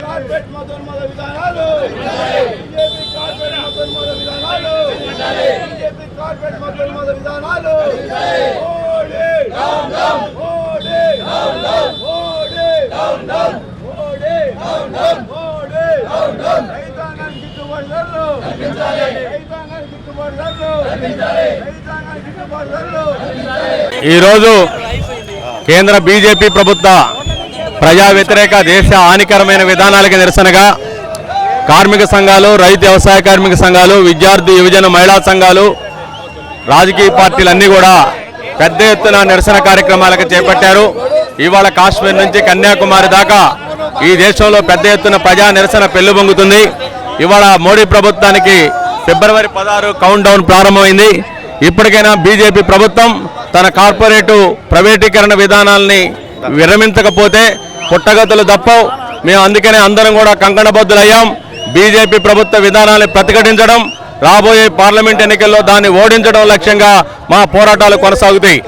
Corporate మతోన్మాద విధానాలు విధానాలు మతోన్మాద విధానాలు మోడీ మోడీ మోడీ మోడీ రైతాంగానికి గిట్టుబాటు ధరలు. ఈరోజు కేంద్ర బీజేపీ ప్రభుత్వ ప్రజా వ్యతిరేక దేశ హానికరమైన విధానాలకి నిరసనగా కార్మిక సంఘాలు రైతు వ్యవసాయ కార్మిక సంఘాలు విద్యార్థి యువజన మహిళా సంఘాలు రాజకీయ పార్టీలన్నీ కూడా పెద్ద ఎత్తున నిరసన కార్యక్రమాలకు చేపట్టారు. ఇవాళ కాశ్మీర్ నుంచి కన్యాకుమారి దాకా ఈ దేశంలో పెద్ద ఎత్తున ప్రజా నిరసన పెళ్ళుబొంగుతుంది ఇవాళ మోడీ ప్రభుత్వానికి ఫిబ్రవరి పదహారు కౌంట్ డౌన్ ప్రారంభమైంది. ఇప్పటికైనా బీజేపీ ప్రభుత్వం తన కార్పొరేటు ప్రైవేటీకరణ విధానాల్ని విరమించకపోతే పుట్టగతులు తప్పవు. మేము అందుకనే అందరం కూడా కంకణబద్దులయ్యాం బీజేపీ ప్రభుత్వ విధానాన్ని ప్రతిఘటించడం రాబోయే పార్లమెంట్ ఎన్నికల్లో దాన్ని ఓడించడం లక్ష్యంగా మా పోరాటాలు కొనసాగుతాయి.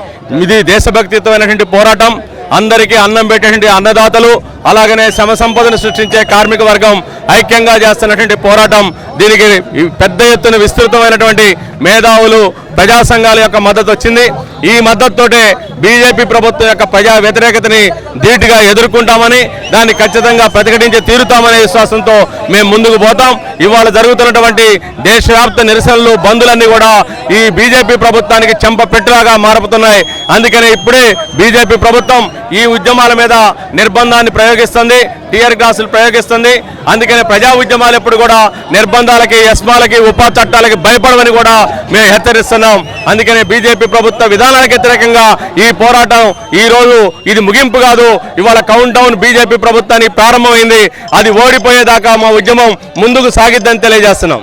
ఇది దేశభక్తిత్వమైనటువంటి పోరాటం. అందరికీ అన్నం పెట్టేటువంటి అన్నదాతలు. అలాగనే సమసంపదను సంపదను సృష్టించే కార్మిక వర్గం ఐక్యంగా చేస్తున్నటువంటి పోరాటం దీనికి పెద్ద ఎత్తున విస్తృతమైనటువంటి మేధావులు ప్రజా సంఘాల యొక్క మద్దతు వచ్చింది. ఈ మద్దతుతోటే బీజేపీ ప్రభుత్వం యొక్క ప్రజా వ్యతిరేకతని ధీటుగా ఎదుర్కొంటామని దాన్ని ఖచ్చితంగా ప్రతిఘటించి తీరుతామనే విశ్వాసంతో మేము ముందుకు పోతాం. ఇవాళ జరుగుతున్నటువంటి దేశవ్యాప్త నిరసనలు బంధులన్నీ కూడా ఈ బీజేపీ ప్రభుత్వానికి చెంప పెట్టులాగా మారుతున్నాయి అందుకనే ఇప్పుడే బీజేపీ ప్రభుత్వం ఈ ఉద్యమాల మీద నిర్బంధాన్ని ప్రయోగిస్తుంది టీఆర్ గ్లాసులు ప్రయోగిస్తుంది. అందుకనే ప్రజా ఉద్యమాలు ఎప్పుడు కూడా నిర్బంధాలకి యస్మాలకి ఉపా చట్టాలకి భయపడవని కూడా మేము హెచ్చరిస్తున్నాం. అందుకనే బీజేపీ ప్రభుత్వ విధానాలకు వ్యతిరేకంగా ఈ పోరాటం ఈ రోజు ఇది ముగింపు కాదు. ఇవాళ కౌంట్ డౌన్ బీజేపీ ప్రభుత్వానికి ప్రారంభమైంది. అది ఓడిపోయేదాకా మా ఉద్యమం ముందుకు సాగిద్దని తెలియజేస్తున్నాం.